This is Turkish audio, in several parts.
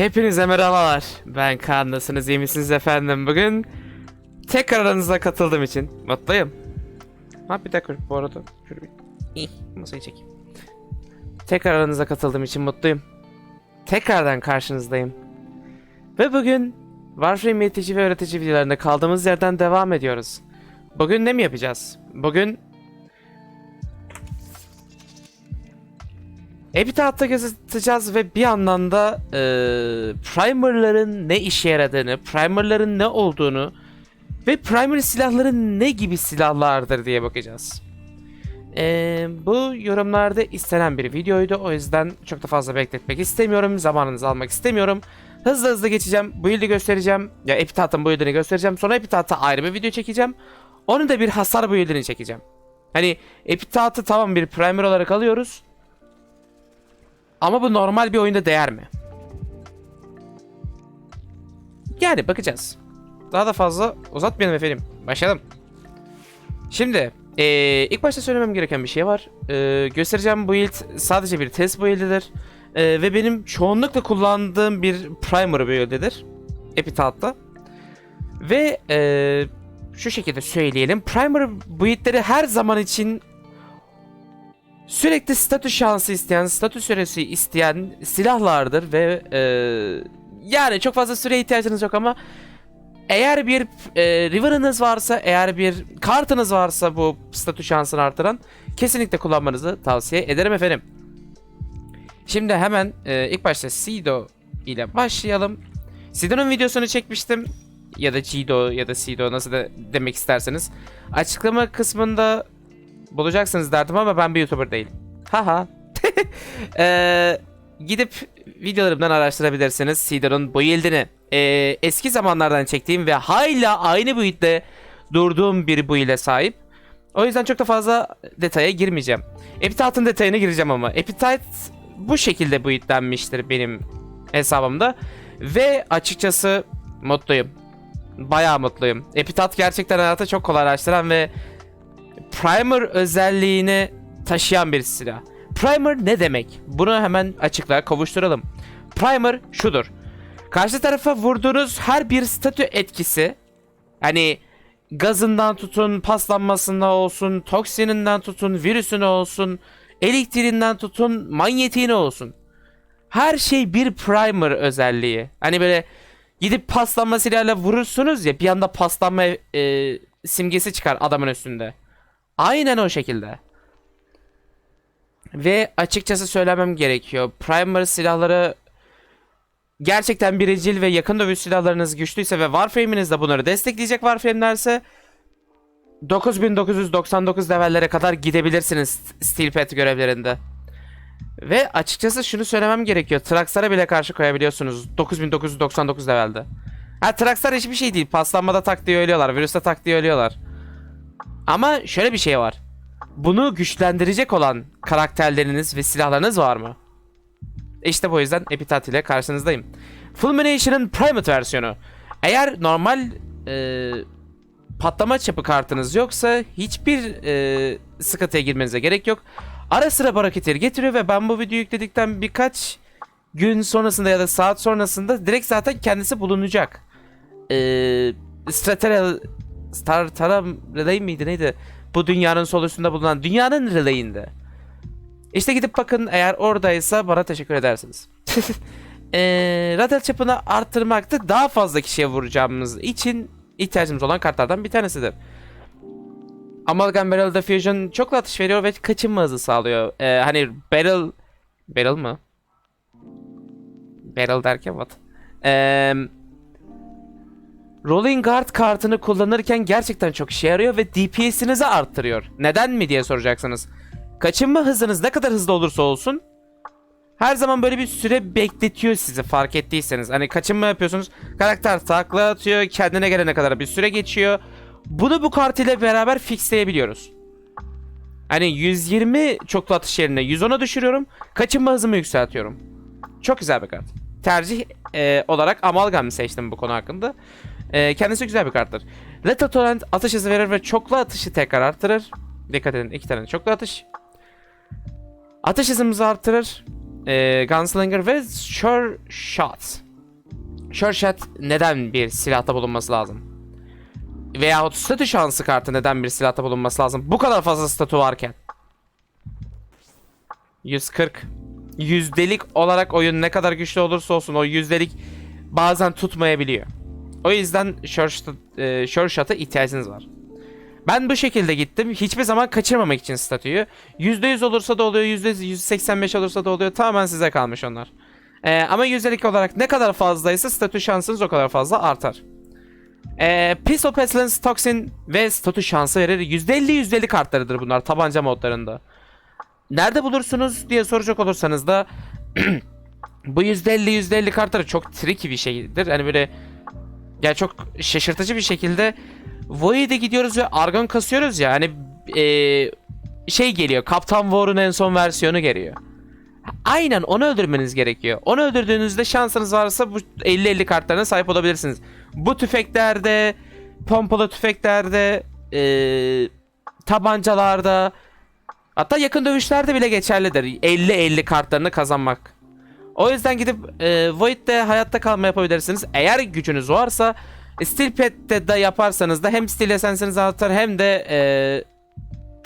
Hepinize merhabalar. Ben Kaan nasılsınız iyi misiniz efendim? Bugün tekrar aranıza katıldığım için mutluyum. Ha bir dakika bu arada. Şöyle bir İh, masayı çekeyim. Tekrar aranıza katıldığım için mutluyum. Tekrardan karşınızdayım. Ve bugün Warframe eğitici ve öğretici videolarında kaldığımız yerden devam ediyoruz. Bugün ne mi yapacağız? Bugün Epitaph'ta göz atacağız ve bir yandan da e, primerların ne işe yaradığını, primerların ne olduğunu ve primer silahların ne gibi silahlardır diye bakacağız. E, bu yorumlarda istenen bir videoydu o yüzden çok da fazla bekletmek istemiyorum, zamanınızı almak istemiyorum. Hızlı hızlı geçeceğim, bu build'i göstereceğim, ya Epitaph'ın build'ini göstereceğim, sonra Epitaph'ta ayrı bir video çekeceğim. Onun da bir hasar build'ini çekeceğim. Hani Epitaph'ı tamam bir primer olarak alıyoruz. Ama bu normal bir oyunda değer mi? Yani bakacağız. Daha da fazla uzatmayalım efendim. Başlayalım. Şimdi eee, ilk başta söylemem gereken bir şey var. Eee, göstereceğim bu build sadece bir test build'idir. Eee, ve benim çoğunlukla kullandığım bir primer build'idir. Epitaph'ta. Ve eee, şu şekilde söyleyelim. Primer build'leri her zaman için Sürekli statü şansı isteyen, statü süresi isteyen silahlardır ve e, yani çok fazla süre ihtiyacınız yok ama eğer bir e, river'ınız varsa, eğer bir kartınız varsa bu statü şansını artıran kesinlikle kullanmanızı tavsiye ederim efendim. Şimdi hemen e, ilk başta Sido ile başlayalım. Sido'nun videosunu çekmiştim ya da Gido ya da Sido nasıl da demek isterseniz. Açıklama kısmında bulacaksınız derdim ama ben bir YouTuber değilim. Haha. Ee, gidip videolarımdan araştırabilirsiniz Sido'nun build'ini. Ee, eski zamanlardan çektiğim ve hala aynı build'de durduğum bir build'e sahip. O yüzden çok da fazla detaya girmeyeceğim. Epitaph'ın detayına gireceğim ama. Epitaph bu şekilde build'lenmiştir benim hesabımda. Ve açıkçası mutluyum. Bayağı mutluyum. Epitaph gerçekten hayatı çok kolaylaştıran ve Primer özelliğini taşıyan bir silah. Primer ne demek? Bunu hemen açıklığa kavuşturalım. Primer şudur. Karşı tarafa vurduğunuz her bir statü etkisi hani gazından tutun, paslanmasında olsun, toksininden tutun, virüsüne olsun, elektriğinden tutun, manyetiğine olsun. Her şey bir primer özelliği. Hani böyle gidip paslanma silahıyla vurursunuz ya bir anda paslanma e, simgesi çıkar adamın üstünde. Aynen o şekilde. Ve açıkçası söylemem gerekiyor. Primer silahları gerçekten biricil ve yakın dövüş silahlarınız güçlüyse ve Warframe'iniz de bunları destekleyecek Warframe'lerse 9999 levellere kadar gidebilirsiniz Steel Pet görevlerinde. Ve açıkçası şunu söylemem gerekiyor. Traxxar'a bile karşı koyabiliyorsunuz 9999 levelde. Ha Traxxar hiçbir şey değil. Paslanmada tak ölüyorlar. Virüste tak ölüyorlar. Ama şöyle bir şey var. Bunu güçlendirecek olan karakterleriniz ve silahlarınız var mı? İşte bu yüzden Epitaph ile karşınızdayım. Fulmination'ın Primate versiyonu. Eğer normal e, patlama çapı kartınız yoksa hiçbir e, sıkıntıya girmenize gerek yok. Ara sıra baraketleri getiriyor ve ben bu videoyu yükledikten birkaç gün sonrasında ya da saat sonrasında direkt zaten kendisi bulunacak. Eee Stratel Star Taram Relay miydi neydi? Bu dünyanın sol üstünde bulunan dünyanın relayinde. İşte gidip bakın eğer oradaysa bana teşekkür edersiniz. Eee radar çapını arttırmakta daha fazla kişiye vuracağımız için ihtiyacımız olan kartlardan bir tanesidir. Amalgam Barrel Diffusion çoklu atış veriyor ve kaçınma hızı sağlıyor. Ee, hani Barrel... Barrel mı? Barrel derken what? Eee... Rolling Guard kartını kullanırken gerçekten çok işe yarıyor ve DPS'inizi arttırıyor. Neden mi diye soracaksınız. Kaçınma hızınız ne kadar hızlı olursa olsun her zaman böyle bir süre bekletiyor sizi fark ettiyseniz. Hani kaçınma yapıyorsunuz karakter takla atıyor kendine gelene kadar bir süre geçiyor. Bunu bu kart ile beraber fixleyebiliyoruz. Hani 120 çoklu atış yerine 110'a düşürüyorum. Kaçınma hızımı yükseltiyorum. Çok güzel bir kart. Tercih e, olarak Amalgam seçtim bu konu hakkında. E, kendisi güzel bir karttır. Lethal Torrent atış hızı verir ve çoklu atışı tekrar artırır. Dikkat edin iki tane çoklu atış. Atış hızımızı artırır. E, Gunslinger ve Sure Shot. Sure Shot neden bir silahta bulunması lazım? Veyahut statü şansı kartı neden bir silahta bulunması lazım? Bu kadar fazla statü varken. 140 yüzdelik olarak oyun ne kadar güçlü olursa olsun o yüzdelik bazen tutmayabiliyor. O yüzden Sure Shot- e, ihtiyacınız var. Ben bu şekilde gittim. Hiçbir zaman kaçırmamak için statüyü. %100 olursa da oluyor, %185 olursa da oluyor. Tamamen size kalmış onlar. Ee, ama yüzdelik olarak ne kadar fazlaysa statü şansınız o kadar fazla artar. Ee, Pistol Pestilence, Toxin ve statü şansı verir. %50 yüzdeli kartlarıdır bunlar tabanca modlarında. Nerede bulursunuz diye soracak olursanız da bu %50 %50 kartları çok tricky bir şeydir. Hani böyle ya çok şaşırtıcı bir şekilde Void'e gidiyoruz ve argon kasıyoruz ya hani eee, şey geliyor Kaptan War'un en son versiyonu geliyor. Aynen onu öldürmeniz gerekiyor. Onu öldürdüğünüzde şansınız varsa bu 50-50 kartlarına sahip olabilirsiniz. Bu tüfeklerde, pompalı tüfeklerde, eee, tabancalarda, hatta yakın dövüşlerde bile geçerlidir. 50-50 kartlarını kazanmak. O yüzden gidip e, Void'de hayatta kalma yapabilirsiniz. Eğer gücünüz varsa Steel de yaparsanız da hem Steel Essence'iniz artar hem de e,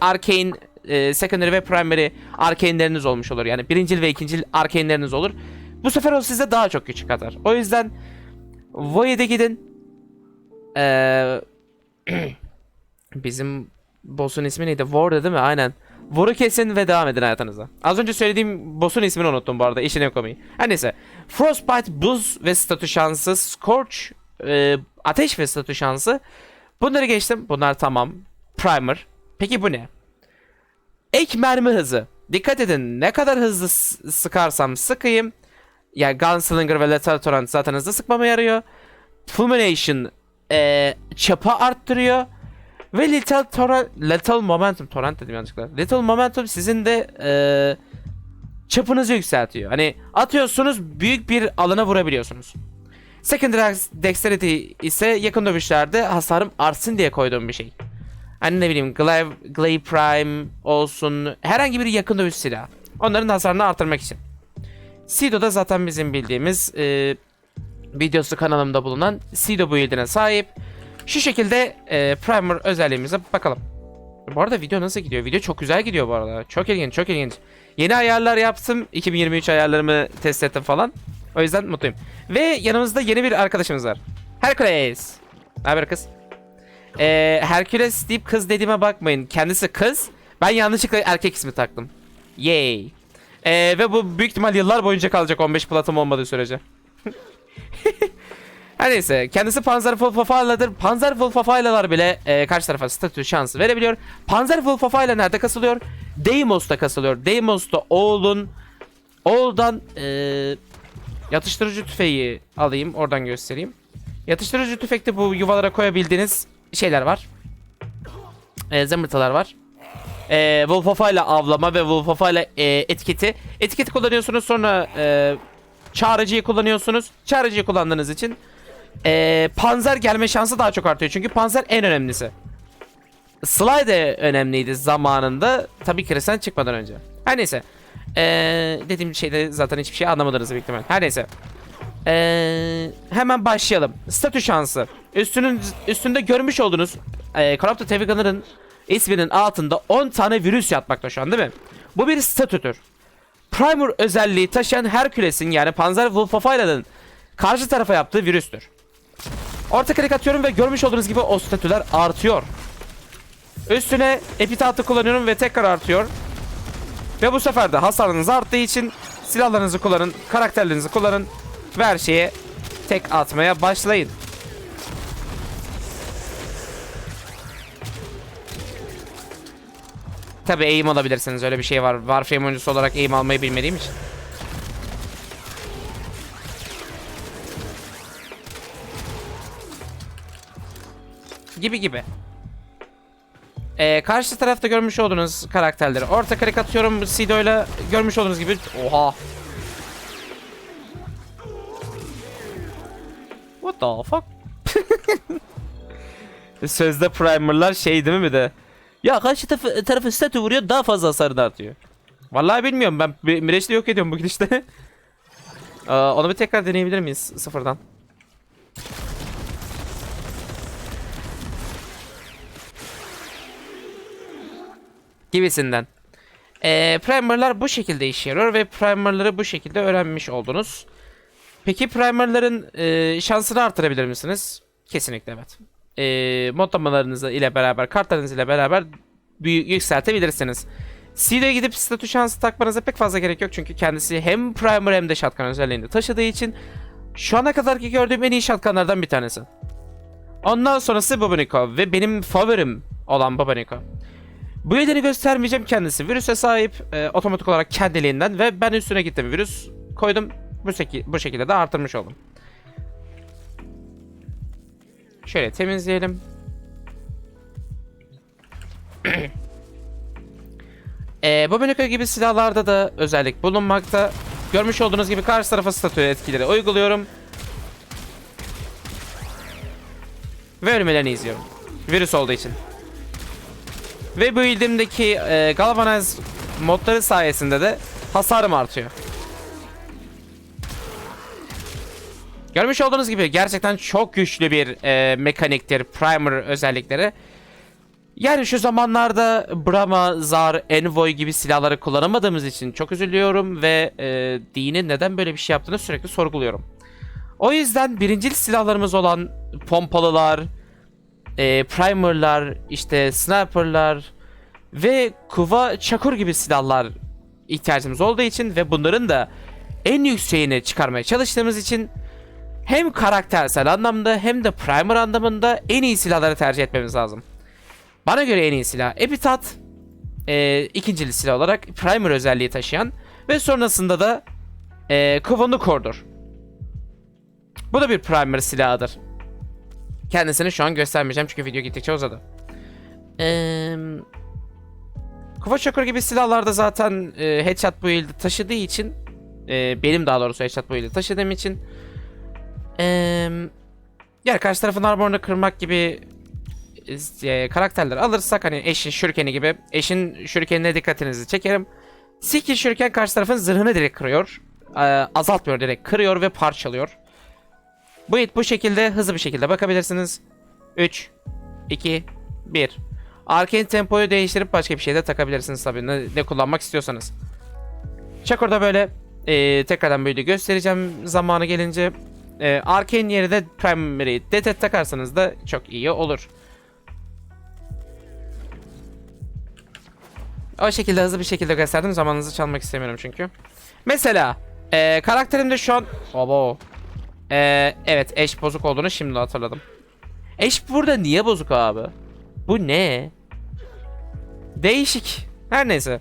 Arcane e, Secondary ve Primary Arcane'leriniz olmuş olur. Yani birincil ve ikincil Arcane'leriniz olur. Bu sefer o size daha çok güç katar. O yüzden Void'e gidin. Eee bizim boss'un ismi neydi? War'da değil mi? Aynen. War'u kesin ve devam edin hayatınıza. Az önce söylediğim boss'un ismini unuttum bu arada. İşine komayı. Her neyse. Frostbite, buz ve statü şansı. Scorch, e, ateş ve statü şansı. Bunları geçtim. Bunlar tamam. Primer. Peki bu ne? Ek mermi hızı. Dikkat edin. Ne kadar hızlı sıkarsam sıkayım. Yani Gunslinger ve Lethal Torrent zaten hızlı sıkmama yarıyor. Fulmination e, çapa arttırıyor. Ve Lethal, Torrent, Lethal Momentum, Torrent dedim yanlışlıkla. Lethal Momentum sizin de eee çapınızı yükseltiyor. Hani atıyorsunuz büyük bir alana vurabiliyorsunuz. Secondary Dexterity ise yakın dövüşlerde hasarım artsın diye koyduğum bir şey. Hani ne bileyim Glaive, Glaive Prime olsun herhangi bir yakın dövüş silahı. Onların hasarını artırmak için. Sido da zaten bizim bildiğimiz eee, videosu kanalımda bulunan Sido build'ine sahip. Şu şekilde e, primer özelliğimize bakalım. Bu arada video nasıl gidiyor? Video çok güzel gidiyor bu arada. Çok ilginç, çok ilginç. Yeni ayarlar yaptım. 2023 ayarlarımı test ettim falan. O yüzden mutluyum. Ve yanımızda yeni bir arkadaşımız var. Hercules. Ne haber kız? Ee, Hercules deyip kız dediğime bakmayın. Kendisi kız. Ben yanlışlıkla erkek ismi taktım. Yay. Ee, ve bu büyük ihtimal yıllar boyunca kalacak 15 platım olmadığı sürece. Her neyse kendisi Panzerwolfafa'yladır. Panzerwolfafa'ylalar bile e, karşı tarafa statü şansı verebiliyor. Panzerwolfafa'yla nerede kasılıyor? Deimos'ta kasılıyor. Deimos'ta oğlun oğuldan e, yatıştırıcı tüfeği alayım. Oradan göstereyim. Yatıştırıcı tüfekte bu yuvalara koyabildiğiniz şeyler var. E, zımbırtılar var. E, Wolfafa'yla avlama ve Wolfafa'yla e, etiketi. Etiketi kullanıyorsunuz sonra e, çağrıcıyı kullanıyorsunuz. Çağrıcıyı kullandığınız için ee, panzer gelme şansı daha çok artıyor. Çünkü panzer en önemlisi. Slide de önemliydi zamanında. Tabii ki sen çıkmadan önce. Her neyse. Ee, dediğim şeyde zaten hiçbir şey anlamadınız büyük ihtimal. Her neyse. Ee, hemen başlayalım. Statü şansı. Üstünün üstünde görmüş olduğunuz e, Corrupted Heavy Gunner'ın isminin altında 10 tane virüs yatmakta şu an değil mi? Bu bir statüdür. Primer özelliği taşıyan Hercules'in yani Panzer Wolfafa'ylanın karşı tarafa yaptığı virüstür. Orta klik atıyorum ve görmüş olduğunuz gibi o statüler artıyor. Üstüne epitahtı kullanıyorum ve tekrar artıyor. Ve bu sefer de hasarınız arttığı için silahlarınızı kullanın, karakterlerinizi kullanın ve her şeye tek atmaya başlayın. Tabi aim alabilirsiniz öyle bir şey var. Warframe oyuncusu olarak aim almayı bilmediğim için. Gibi gibi. Ee, karşı tarafta görmüş olduğunuz karakterleri orta klik atıyorum Sido ile görmüş olduğunuz gibi oha. What the fuck? Sözde primerlar şey değil mi de? Ya karşı tarafı, tarafı statü vuruyor daha fazla hasar dağıtıyor Vallahi bilmiyorum ben Mireç'te yok ediyorum bu gidişte. Aa, Onu bir tekrar deneyebilir miyiz sıfırdan Gibisinden. Ee, primerlar bu şekilde işe yarıyor ve primerları bu şekilde öğrenmiş oldunuz. Peki primerların e, şansını artırabilir misiniz? Kesinlikle evet. E, modlamalarınız ile beraber, kartlarınız ile beraber büyü- yükseltebilirsiniz. Seed'e gidip statü şansı takmanıza pek fazla gerek yok çünkü kendisi hem primer hem de shotgun özelliğini taşıdığı için şu ana kadarki gördüğüm en iyi shotgunlardan bir tanesi. Ondan sonrası Bobaniko ve benim favorim olan Bobaniko. Bu yedeni göstermeyeceğim kendisi. Virüse sahip e, otomatik olarak kendiliğinden ve ben üstüne gittim virüs koydum. Bu, şeki- bu şekilde de artırmış oldum. Şöyle temizleyelim. e, Bobaniko gibi silahlarda da özellik bulunmakta. Görmüş olduğunuz gibi karşı tarafa statü etkileri uyguluyorum. Ve ölmelerini izliyorum. Virüs olduğu için. Ve bu build'imdeki e, Galvanize modları sayesinde de hasarım artıyor. Görmüş olduğunuz gibi gerçekten çok güçlü bir e, mekaniktir primer özellikleri. Yani şu zamanlarda Brahma, Zar, Envoy gibi silahları kullanamadığımız için çok üzülüyorum ve e, dinin neden böyle bir şey yaptığını sürekli sorguluyorum. O yüzden birincil silahlarımız olan pompalılar, e, primerlar, işte sniperlar ve kuva çakur gibi silahlar ihtiyacımız olduğu için ve bunların da en yükseğini çıkarmaya çalıştığımız için hem karaktersel anlamda hem de primer anlamında en iyi silahları tercih etmemiz lazım. Bana göre en iyi silah Epitaph e, ikincili silah olarak primer özelliği taşıyan ve sonrasında da e, Kuva Nukor'dur. Bu da bir primer silahıdır. Kendisini şu an göstermeyeceğim çünkü video gittikçe uzadı. Eee... Kuva Çakır gibi silahlarda zaten e, headshot build'i taşıdığı için e, benim daha doğrusu headshot build'i taşıdığım için eee yani karşı tarafın armorunu kırmak gibi e, karakterler alırsak hani eşin şürkeni gibi eşin şürkenine dikkatinizi çekerim. Siki şürken karşı tarafın zırhını direkt kırıyor. E, azaltmıyor direkt kırıyor ve parçalıyor. Bu it bu şekilde hızlı bir şekilde bakabilirsiniz. 3 2 1 Arcane tempoyu değiştirip başka bir şey de takabilirsiniz tabii ne, ne kullanmak istiyorsanız. Chakor'da böyle e, tekrardan böyle göstereceğim zamanı gelince. E, Arcane yerine Primary Detet takarsanız da çok iyi olur. O şekilde hızlı bir şekilde gösterdim. Zamanınızı çalmak istemiyorum çünkü. Mesela e, karakterimde şu an... Obo. E, evet eş bozuk olduğunu şimdi hatırladım. Eş burada niye bozuk abi? Bu ne? Değişik. Her neyse.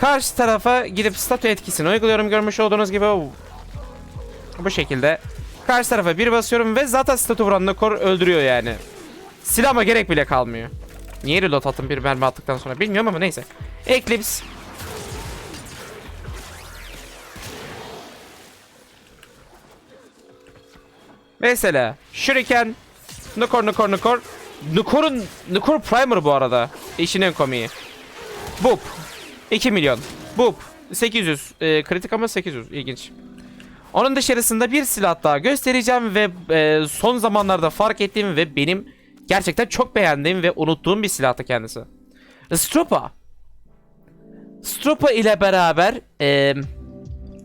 Karşı tarafa gidip statü etkisini uyguluyorum görmüş olduğunuz gibi. Bu şekilde. Karşı tarafa bir basıyorum ve zaten statü vuranını kor öldürüyor yani. Silahıma gerek bile kalmıyor. Niye reload attım bir mermi attıktan sonra bilmiyorum ama neyse. Eclipse. Mesela Shuriken Nukor Nukor Nukor Nukor'un Nukor Primer bu arada. İşin en komiği. Boop. 2 milyon. Boop. 800. E, kritik ama 800. İlginç. Onun dışarısında bir silah daha göstereceğim ve e, son zamanlarda fark ettiğim ve benim gerçekten çok beğendiğim ve unuttuğum bir silahtı kendisi. Stropa. Stropa ile beraber e,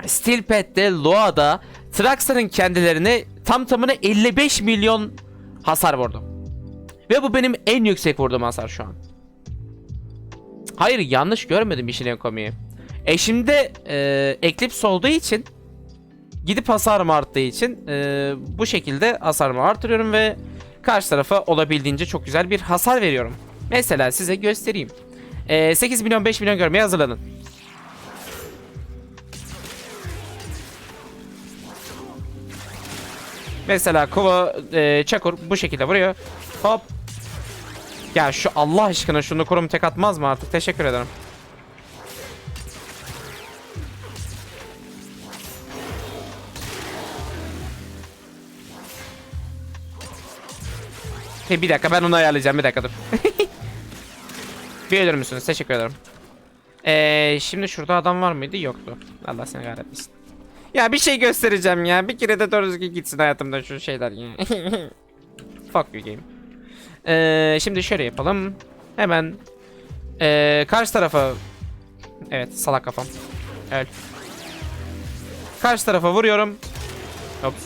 Steelpad'de, Loa'da, Traxxas'ın kendilerine tam tamına 55 milyon hasar vurdum. Ve bu benim en yüksek vurduğum hasar şu an. Hayır yanlış görmedim işin en komiği. Eşimde e, Eclipse olduğu için gidip hasarım arttığı için e, bu şekilde hasarımı artırıyorum ve karşı tarafa olabildiğince çok güzel bir hasar veriyorum. Mesela size göstereyim. E, 8 milyon 5 milyon görmeye hazırlanın. Mesela Kova e, Çakur bu şekilde vuruyor. Hop. Ya şu Allah aşkına şunu kurum tek atmaz mı artık? Teşekkür ederim. Hey, bir dakika ben onu ayarlayacağım bir dakika dur. bir ölür müsünüz? Teşekkür ederim. Ee, şimdi şurada adam var mıydı? Yoktu. Allah seni kahretmesin. Ya bir şey göstereceğim ya. Bir kere de doğru düzgün gitsin hayatımda şu şeyler ya. Fuck you game. Ee, şimdi şöyle yapalım. Hemen Ee, karşı tarafa... Evet salak kafam. Evet. Karşı tarafa vuruyorum. Ops.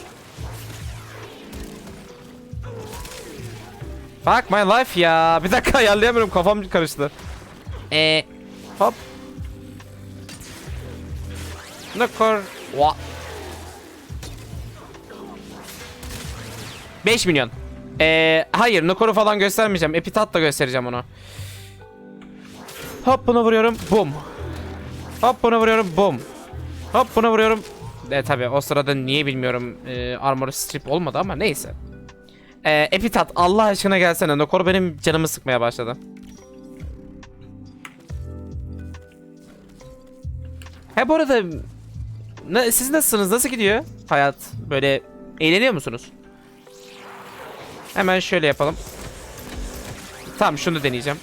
Fuck my life ya. Bir dakika ayarlayamıyorum kafam karıştı. Ee, hop. Nokor. Wa. 5 milyon. Ee, hayır Nukor'u falan göstermeyeceğim. Epitat da göstereceğim onu. Hop bunu vuruyorum. Boom. Hop bunu vuruyorum. Boom. Hop bunu vuruyorum. E tabi o sırada niye bilmiyorum e, armor strip olmadı ama neyse. E, Epitat Allah aşkına gelsene. Nokor benim canımı sıkmaya başladı. He bu arada ne, siz nasılsınız? Nasıl gidiyor hayat? Böyle eğleniyor musunuz? Hemen şöyle yapalım. Tamam şunu deneyeceğim.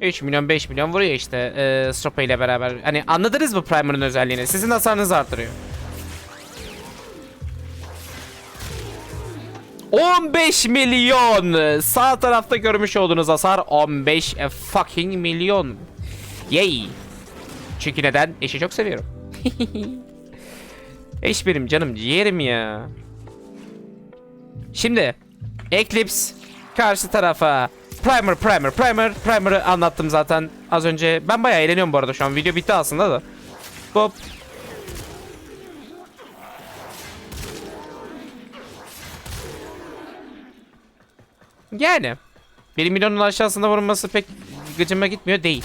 ...3 milyon 5 milyon vuruyor işte e, Stropa ile beraber. Hani anladınız mı Primer'ın özelliğini? Sizin hasarınızı artırıyor. 15 milyon. Sağ tarafta görmüş olduğunuz hasar 15 fucking milyon. Yay. Çünkü neden? Eşi çok seviyorum. Eş benim canım ciğerim ya. Şimdi Eclipse karşı tarafa Primer, Primer, Primer, Primer'ı anlattım zaten az önce. Ben bayağı eğleniyorum bu arada şu an. Video bitti aslında da. Hop. Yani. 1 milyonun aşağısında vurulması pek gıcıma gitmiyor değil.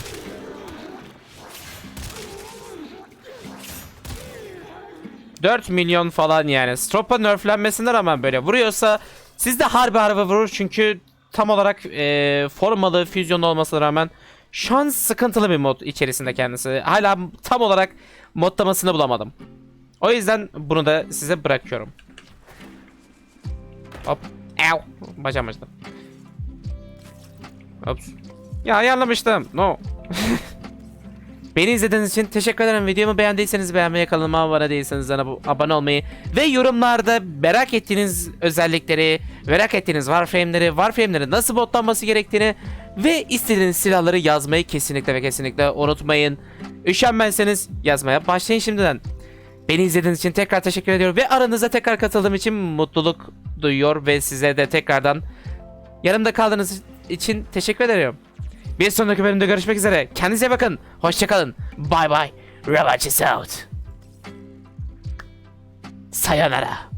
...4 milyon falan yani. Stropa nerflenmesine rağmen böyle vuruyorsa... ...siz de harbi harbi vurur çünkü... ...tam olarak e, formalı füzyon olmasına rağmen... ...şu an sıkıntılı bir mod içerisinde kendisi. Hala tam olarak modlamasını bulamadım. O yüzden bunu da size bırakıyorum. Hop. Ew. Bacağım. Ops. Ya ayarlamıştım. No. Beni izlediğiniz için teşekkür ederim. Videomu beğendiyseniz beğenmeyi, kanalıma abone değilseniz de ab- abone olmayı ve yorumlarda merak ettiğiniz özellikleri, merak ettiğiniz Warframe'leri, Warframe'leri nasıl botlanması gerektiğini ve istediğiniz silahları yazmayı kesinlikle ve kesinlikle unutmayın. Üşenmezseniz yazmaya başlayın şimdiden. Beni izlediğiniz için tekrar teşekkür ediyorum ve aranıza tekrar katıldığım için mutluluk duyuyor ve size de tekrardan yanımda kaldığınız için teşekkür ederim. Bir sonraki bölümde görüşmek üzere. Kendinize bakın. Hoşçakalın. Bye bye. Ravages out. Sayonara.